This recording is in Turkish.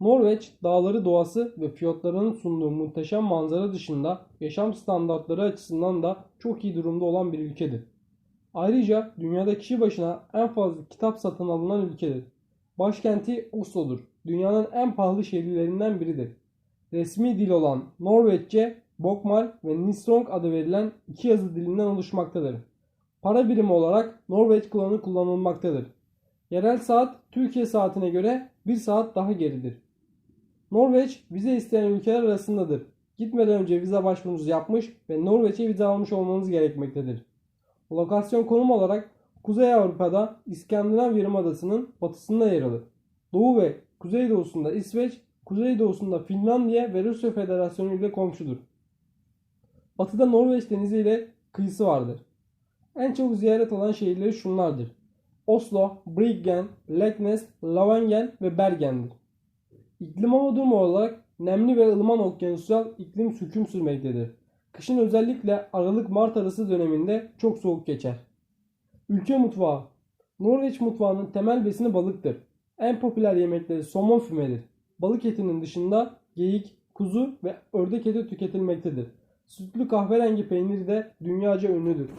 Norveç, dağları doğası ve fiyatlarının sunduğu muhteşem manzara dışında yaşam standartları açısından da çok iyi durumda olan bir ülkedir. Ayrıca dünyada kişi başına en fazla kitap satın alınan ülkedir. Başkenti Oslo'dur. Dünyanın en pahalı şehirlerinden biridir. Resmi dil olan Norveççe, Bokmal ve Nisrong adı verilen iki yazı dilinden oluşmaktadır. Para birimi olarak Norveç klanı kullanılmaktadır. Yerel saat Türkiye saatine göre 1 saat daha geridir. Norveç vize isteyen ülkeler arasındadır. Gitmeden önce vize başvurunuzu yapmış ve Norveç'e vize almış olmanız gerekmektedir. Lokasyon konum olarak Kuzey Avrupa'da İskandinav Yarımadası'nın batısında yer alır. Doğu ve kuzeydoğusunda İsveç, kuzeydoğusunda Finlandiya ve Rusya Federasyonu ile komşudur. Batıda Norveç denizi ile kıyısı vardır. En çok ziyaret alan şehirleri şunlardır. Oslo, Bryggen, Leknes, Lavanger ve Bergen'dir. İklim hava durumu olarak nemli ve ılıman okyanusal iklim hüküm sürmektedir. Kışın özellikle Aralık-Mart arası döneminde çok soğuk geçer. Ülke mutfağı Norveç mutfağının temel besini balıktır. En popüler yemekleri somon fümedir. Balık etinin dışında geyik, kuzu ve ördek eti tüketilmektedir. Sütlü kahverengi peyniri de dünyaca ünlüdür.